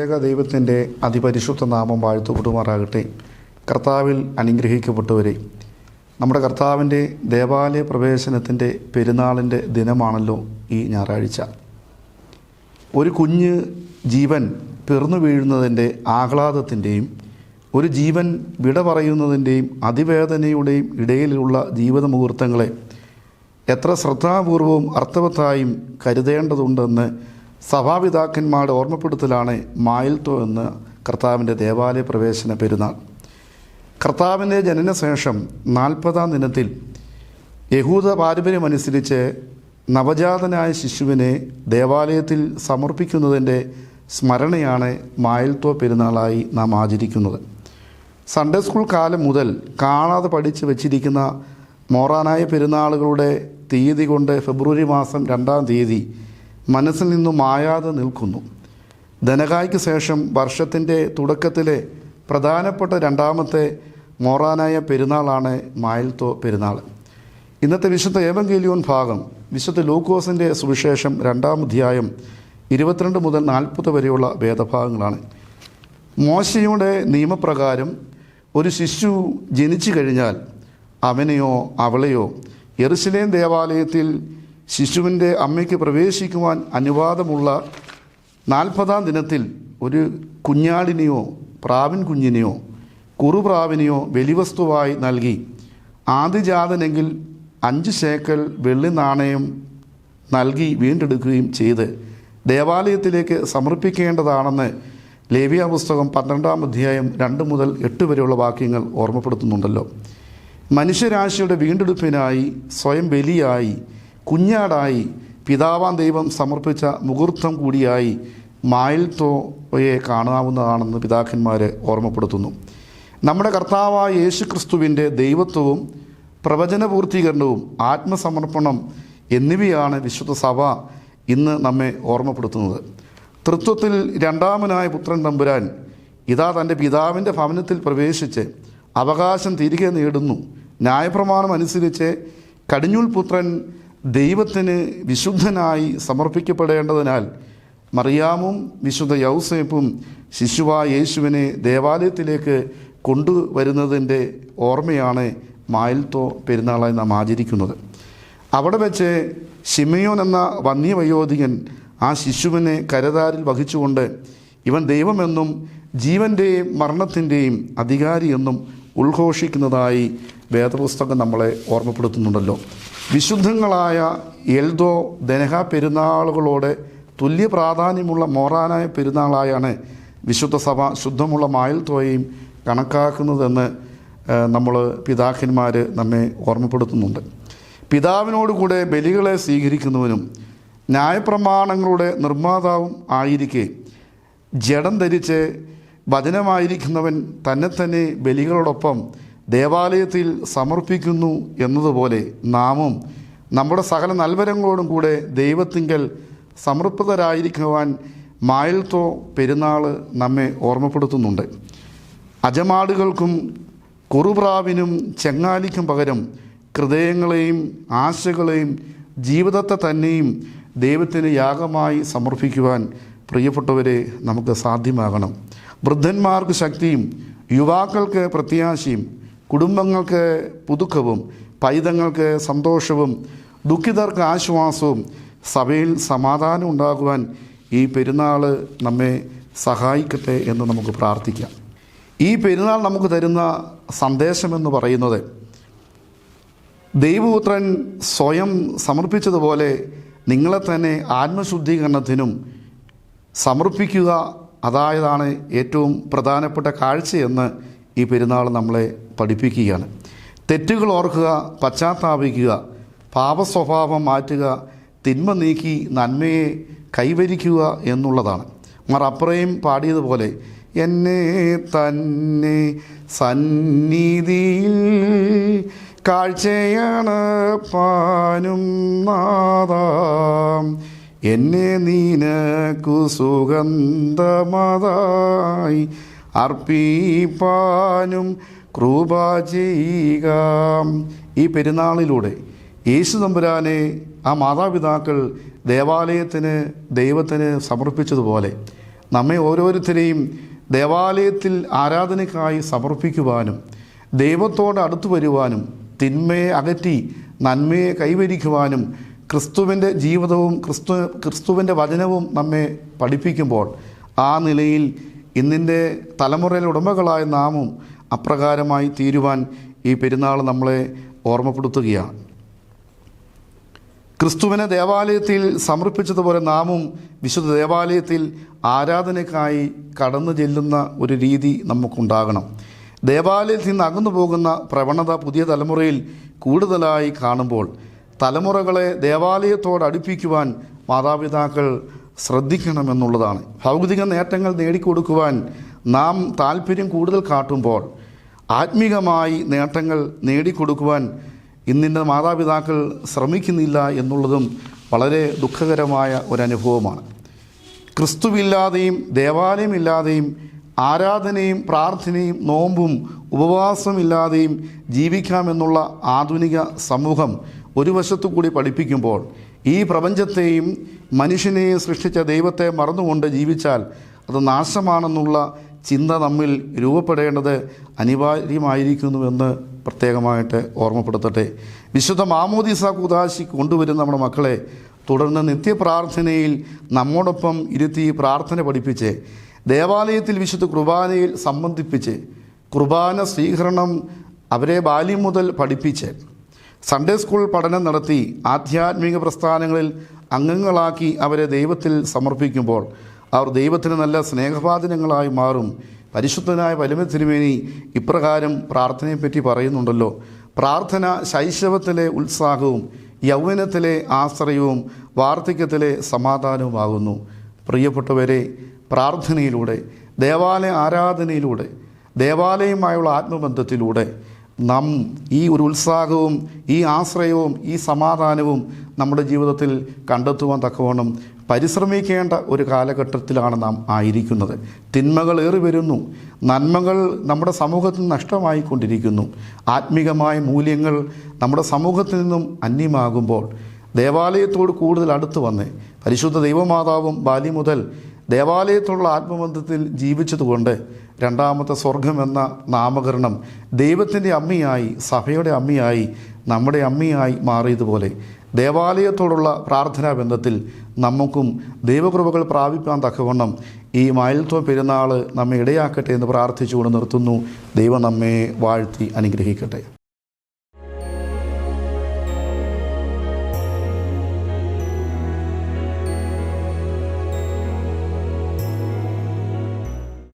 ത്രിയേക ദൈവത്തിന്റെ അതിപരിശുദ്ധ നാമം വാഴ്ത്തുപെടുമാറാകട്ടെ കർത്താവിൽ അനുഗ്രഹിക്കപ്പെട്ടവരെ നമ്മുടെ കർത്താവിന്റെ ദേവാലയ പ്രവേശനത്തിന്റെ പെരുന്നാളിന്റെ ദിനമാണല്ലോ ഈ ഞായറാഴ്ച. ഒരു കുഞ്ഞ് ജീവൻ പിറന്നു വീഴുന്നതിന്റെ ആഹ്ലാദത്തിന്റെയും ഒരു ജീവൻ വിട പറയുന്നതിന്റെയും അതിവേദനയുടെയും ഇടയിലുള്ള ജീവിത മുഹൂർത്തങ്ങളെ എത്ര ശ്രദ്ധാപൂർവവും അർത്ഥവത്തായും കരുതേണ്ടതുണ്ടെന്ന് സഭാപിതാക്കന്മാരുടെ ഓർമ്മപ്പെടുത്തലാണ് മായിൽത്തോ എന്ന് കർത്താവിന്റെ ദേവാലയ പ്രവേശന പെരുന്നാൾ. കർത്താവിന്റെ ജനനശേഷം നാൽപ്പതാം ദിനത്തിൽ യഹൂദ പാരമ്പര്യമനുസരിച്ച് നവജാതനായ ശിശുവിനെ ദേവാലയത്തിൽ സമർപ്പിക്കുന്നതിന്റെ സ്മരണയാണ് മായിൽത്തോ പെരുന്നാളായി നാം ആചരിക്കുന്നത്. സൺഡേ സ്കൂൾ കാലം മുതൽ കാണാതെ പഠിച്ച് വച്ചിരിക്കുന്ന മോറാനായ പെരുന്നാളുകളുടെ തീയതി കൊണ്ട് ഫെബ്രുവരി മാസം രണ്ടാം തീയതി മനസ്സിൽ നിന്നും മായാതെ നിൽക്കുന്നു. ധനകായ്ക്ക് ശേഷം വർഷത്തിന്റെ തുടക്കത്തിലെ പ്രധാനപ്പെട്ട രണ്ടാമത്തെ മോറാനായ പെരുന്നാളാണ് മായൽത്തോ പെരുന്നാൾ. ഇന്നത്തെ വിശുദ്ധ ഏവങ്കേലിയോൻ ഭാഗം വിശുദ്ധ ലൂക്കോസിന്റെ സുവിശേഷം രണ്ടാം അധ്യായം ഇരുപത്തിരണ്ട് മുതൽ നാൽപ്പത് വരെയുള്ള വേദഭാഗങ്ങളാണ്. മോശയുടെ നിയമപ്രകാരം ഒരു ശിശു ജനിച്ചു കഴിഞ്ഞാൽ അവനെയോ അവളെയോ എറുസലേം ദേവാലയത്തിൽ ശിശുവിന്റെ അമ്മയ്ക്ക് പ്രവേശിക്കുവാൻ അനുവാദമുള്ള നാൽപ്പതാം ദിനത്തിൽ ഒരു കുഞ്ഞാടിനെയോ പ്രാവിൻ കുഞ്ഞിനെയോ കുറുപ്രാവിനെയോ ബലിവസ്തുവായി നൽകി. ആദിജാതനെങ്കിൽ അഞ്ച് ശേക്കൽ വെള്ളി നാണയം നൽകി വീണ്ടെടുക്കുകയും ചെയ്ത് ദേവാലയത്തിലേക്ക് സമർപ്പിക്കേണ്ടതാണെന്ന് ലേവിയ പുസ്തകം പന്ത്രണ്ടാം അധ്യായം രണ്ട് മുതൽ എട്ട് വരെയുള്ള വാക്യങ്ങൾ ഓർമ്മപ്പെടുത്തുന്നുണ്ടല്ലോ. മനുഷ്യരാശിയുടെ വീണ്ടെടുപ്പിനായി സ്വയം ബലിയായി കുഞ്ഞാടായി പിതാവാൻ ദൈവം സമർപ്പിച്ച മുഹൂർത്തം കൂടിയായി മായിൽത്തോയെ കാണാവുന്നതാണെന്ന് പിതാക്കന്മാരെ ഓർമ്മപ്പെടുത്തുന്നു. നമ്മുടെ കർത്താവായ യേശു ക്രിസ്തുവിന്റെ ദൈവത്വവും പ്രവചന പൂർത്തീകരണവും ആത്മസമർപ്പണം എന്നിവയാണ് വിശുദ്ധ സഭ ഇന്ന് നമ്മെ ഓർമ്മപ്പെടുത്തുന്നത്. തൃത്വത്തിൽ രണ്ടാമനായ പുത്രൻ തമ്പുരാൻ ഇതാ തന്റെ പിതാവിന്റെ ഭവനത്തിൽ പ്രവേശിച്ച് അവകാശം തിരികെ നേടുന്നു. ന്യായപ്രമാണം അനുസരിച്ച് കടിഞ്ഞൂൽ പുത്രൻ ദൈവത്തിന് വിശുദ്ധനായി സമർപ്പിക്കപ്പെടേണ്ടതിനാൽ മറിയാമും വിശുദ്ധ യൗസേപ്പും ശിശുവായ യേശുവിനെ ദേവാലയത്തിലേക്ക് കൊണ്ടുവരുന്നതിന്റെ ഓർമ്മയാണ് മായൽത്തോ പെരുന്നാളായി നാം ആചരിക്കുന്നത്. അവിടെ വെച്ച് ഷിമയോൻ എന്ന വന്യവയോധികൻ ആ ശിശുവിനെ കരതാരിൽ വഹിച്ചുകൊണ്ട് ഇവൻ ദൈവമെന്നും ജീവന്റെയും മരണത്തിന്റെയും അധികാരിയെന്നും ഉദ്ഘോഷിക്കുന്നതായി വേദപുസ്തകം നമ്മളെ ഓർമ്മപ്പെടുത്തുന്നുണ്ടല്ലോ. വിശുദ്ധങ്ങളായ എൽദോ ദനഹ പെരുന്നാളുകളോട് തുല്യ പ്രാധാന്യമുള്ള മോറാനായ പെരുന്നാളായാണ് വിശുദ്ധ സഭ ശുദ്ധമുള്ള മായൽ തോയയും കണക്കാക്കുന്നതെന്ന് നമ്മൾ പിതാക്കന്മാർ നമ്മെ ഓർമ്മപ്പെടുത്തുന്നുണ്ട്. പിതാവിനോടുകൂടെ ബലികളെ സ്വീകരിക്കുന്നവനും ന്യായപ്രമാണങ്ങളുടെ നിർമ്മാതാവും ആയിരിക്കെ. ജഡം ധരിച്ച് വചനമായിരിക്കുന്നവൻ തന്നെ തന്നെ ബലികളോടൊപ്പം ദേവാലയത്തിൽ സമർപ്പിക്കുന്നു എന്നതുപോലെ നാമും നമ്മുടെ സകല നൽവരങ്ങളോടും കൂടെ ദൈവത്തിങ്കൽ സമർപ്പിതരായിരിക്കുവാൻ മായൽത്തോ പെരുന്നാൾ നമ്മെ ഓർമ്മപ്പെടുത്തുന്നുണ്ട്. അജമാടുകൾക്കും കുറുപ്രാവിനും ചെങ്ങാലിക്കും പകരം ഹൃദയങ്ങളെയും ആശകളെയും ജീവിതത്തെ തന്നെയും ദൈവത്തിന് യാഗമായി സമർപ്പിക്കുവാൻ പ്രിയപ്പെട്ടവരെ നമുക്ക് സാധ്യമാകണം. വൃദ്ധന്മാർക്ക് ശക്തിയും യുവാക്കൾക്ക് പ്രത്യാശയും കുടുംബങ്ങൾക്ക് പുതുക്കവും പൈതങ്ങൾക്ക് സന്തോഷവും ദുഃഖിതർക്ക് ആശ്വാസവും സഭയിൽ സമാധാനം ഉണ്ടാകുവാൻ ഈ പെരുന്നാൾ നമ്മെ സഹായിക്കട്ടെ എന്ന് നമുക്ക് പ്രാർത്ഥിക്കാം. ഈ പെരുന്നാൾ നമുക്ക് തരുന്ന സന്ദേശമെന്ന് പറയുന്നത് ദൈവപുത്രൻ സ്വയം സമർപ്പിച്ചതുപോലെ നിങ്ങളെ തന്നെ ആത്മശുദ്ധീകരണത്തിനും സമർപ്പിക്കുക അതായതാണ് ഏറ്റവും പ്രധാനപ്പെട്ട കാഴ്ചയെന്ന് ഈ പെരുന്നാൾ നമ്മളെ പഠിപ്പിക്കുകയാണ്. തെറ്റുകൾ ഓർക്കുക പശ്ചാത്താപിക്കുക പാപസ്വഭാവം മാറ്റുക തിന്മ നീക്കി നന്മയെ കൈവരിക്കുക എന്നുള്ളതാണ്. മാർ അപ്രയും പാടിയതുപോലെ എന്നെ തന്നെ സന്നിധിയിൽ കാഴ്ചയാണ് പാനും നാദാം എന്നെ നീനക്കു സുഗന്ധമതായി അർപ്പിപ്പാനും കൃപ ചെയ്യുക. ഈ പെരുന്നാളിലൂടെ യേശു തമ്പുരാനെ ആ മാതാപിതാക്കൾ ദേവാലയത്തിന് ദൈവത്തിന് സമർപ്പിച്ചതുപോലെ നമ്മെ ഓരോരുത്തരെയും ദേവാലയത്തിൽ ആരാധനയ്ക്കായി സമർപ്പിക്കുവാനും ദൈവത്തോട് അടുത്തു വരുവാനും തിന്മയെ അകറ്റി നന്മയെ കൈവരിക്കുവാനും ക്രിസ്തുവിന്റെ ജീവിതവും ക്രിസ്തു ക്രിസ്തുവിന്റെ വചനവും നമ്മെ പഠിപ്പിക്കുമ്പോൾ ആ നിലയിൽ ഇന്നിന്റെ തലമുറയിലെ ഉടമകളായ നാമും അപ്രകാരമായി തീരുവാൻ ഈ പെരുന്നാൾ നമ്മളെ ഓർമ്മപ്പെടുത്തുകയാണ്. ക്രിസ്തുവിനെ ദേവാലയത്തിൽ സമർപ്പിച്ചതുപോലെ നാമും വിശുദ്ധ ദേവാലയത്തിൽ ആരാധനയ്ക്കായി കടന്നു ചെല്ലുന്ന ഒരു രീതി നമുക്കുണ്ടാകണം. ദേവാലയത്തിൽ നിന്ന് അകന്നു പോകുന്ന പ്രവണത പുതിയ തലമുറയിൽ കൂടുതലായി കാണുമ്പോൾ തലമുറകളെ ദേവാലയത്തോട് അടുപ്പിക്കുവാൻ മാതാപിതാക്കൾ ശ്രദ്ധിക്കണമെന്നുള്ളതാണ്. ഭൗതിക നേട്ടങ്ങൾ നേടിക്കൊടുക്കുവാൻ നാം താല്പര്യം കൂടുതൽ കാട്ടുമ്പോൾ ആത്മീകമായി നേട്ടങ്ങൾ നേടിക്കൊടുക്കുവാൻ ഇന്നിന്റെ മാതാപിതാക്കൾ ശ്രമിക്കുന്നില്ല എന്നുള്ളതും വളരെ ദുഃഖകരമായ ഒരനുഭവമാണ്. ക്രിസ്തുവില്ലാതെയും ദേവാലയമില്ലാതെയും ആരാധനയും പ്രാർത്ഥനയും നോമ്പും ഉപവാസമില്ലാതെയും ജീവിക്കാമെന്നുള്ള ആധുനിക സമൂഹം ഒരു വശത്തു കൂടി പഠിപ്പിക്കുമ്പോൾ ഈ പ്രപഞ്ചത്തെയും മനുഷ്യനെയും സൃഷ്ടിച്ച ദൈവത്തെ മറന്നുകൊണ്ട് ജീവിച്ചാൽ അത് നാശമാണെന്നുള്ള ചിന്ത നമ്മിൽ രൂപപ്പെടേണ്ടത് അനിവാര്യമായിരിക്കുന്നുവെന്ന് പ്രത്യേകമായിട്ട് ഓർമ്മപ്പെടുത്തട്ടെ. വിശുദ്ധ മാമോദിസ കുദാശി കൊണ്ടുവരുന്ന നമ്മുടെ മക്കളെ തുടർന്ന് നിത്യപ്രാർത്ഥനയിൽ നമ്മോടൊപ്പം ഇരുത്തി പ്രാർത്ഥന പഠിപ്പിച്ച് ദേവാലയത്തിൽ വിശുദ്ധ കുർബാനയിൽ സംബന്ധിപ്പിച്ച് കുർബാന സ്വീകരണം അവരെ ബാല്യം മുതൽ പഠിപ്പിച്ച് സൺഡേ സ്കൂൾ പഠനം നടത്തി ആധ്യാത്മിക പ്രസ്ഥാനങ്ങളിൽ അംഗങ്ങളാക്കി അവരെ ദൈവത്തിൽ സമർപ്പിക്കുമ്പോൾ അവർ ദൈവത്തിന് നല്ല സ്നേഹപാതനങ്ങളായി മാറും. പരിശുദ്ധനായ വലിമ തിരുമേനി ഇപ്രകാരം പ്രാർത്ഥനയെപ്പറ്റി പറയുന്നുണ്ടല്ലോ. പ്രാർത്ഥന ശൈശവത്തിലെ ഉത്സാഹവും യൗവനത്തിലെ ആശ്രയവും വാർദ്ധക്യത്തിലെ സമാധാനവുമാകുന്നു. പ്രിയപ്പെട്ടവരെ പ്രാർത്ഥനയിലൂടെ ദേവാലയ ആരാധനയിലൂടെ ദേവാലയമായുള്ള ആത്മബന്ധത്തിലൂടെ നാം ഈ ഒരു ഉത്സാഹവും ഈ ആശ്രയവും ഈ സമാധാനവും നമ്മുടെ ജീവിതത്തിൽ കണ്ടെത്തുവാൻ തക്കവണ്ണം പരിശ്രമിക്കേണ്ട ഒരു കാലഘട്ടത്തിലാണ് നാം ആയിരിക്കുന്നത്. തിന്മകൾ ഏറി വരുന്നു. നന്മകൾ നമ്മുടെ സമൂഹത്തിൽ നഷ്ടമായിക്കൊണ്ടിരിക്കുന്നു. ആത്മീകമായ മൂല്യങ്ങൾ നമ്മുടെ സമൂഹത്തിൽ നിന്നും അന്യമാകുമ്പോൾ ദേവാലയത്തോട് കൂടുതൽ അടുത്ത് വന്ന് പരിശുദ്ധ ദൈവമാതാവും ബാല്യം മുതൽ ദേവാലയത്തോടുള്ള ആത്മബന്ധത്തിൽ ജീവിച്ചതുകൊണ്ട് രണ്ടാമത്തെ സ്വർഗം എന്ന നാമകരണം ദൈവത്തിന്റെ അമ്മയായി സഭയുടെ അമ്മയായി നമ്മുടെ അമ്മയായി മാറിയതുപോലെ ദേവാലയത്തോടുള്ള പ്രാർത്ഥനാ ബന്ധത്തിൽ നമുക്കും ദൈവകൃപകൾ പ്രാപിക്കാൻ തക്കവണ്ണം ഈ മയിൽത്വ പെരുന്നാൾ നമ്മെ ഇടയാക്കട്ടെ എന്ന് പ്രാർത്ഥിച്ചുകൊണ്ട് നിർത്തുന്നു. ദൈവം നമ്മെ വാഴ്ത്തി അനുഗ്രഹിക്കട്ടെ.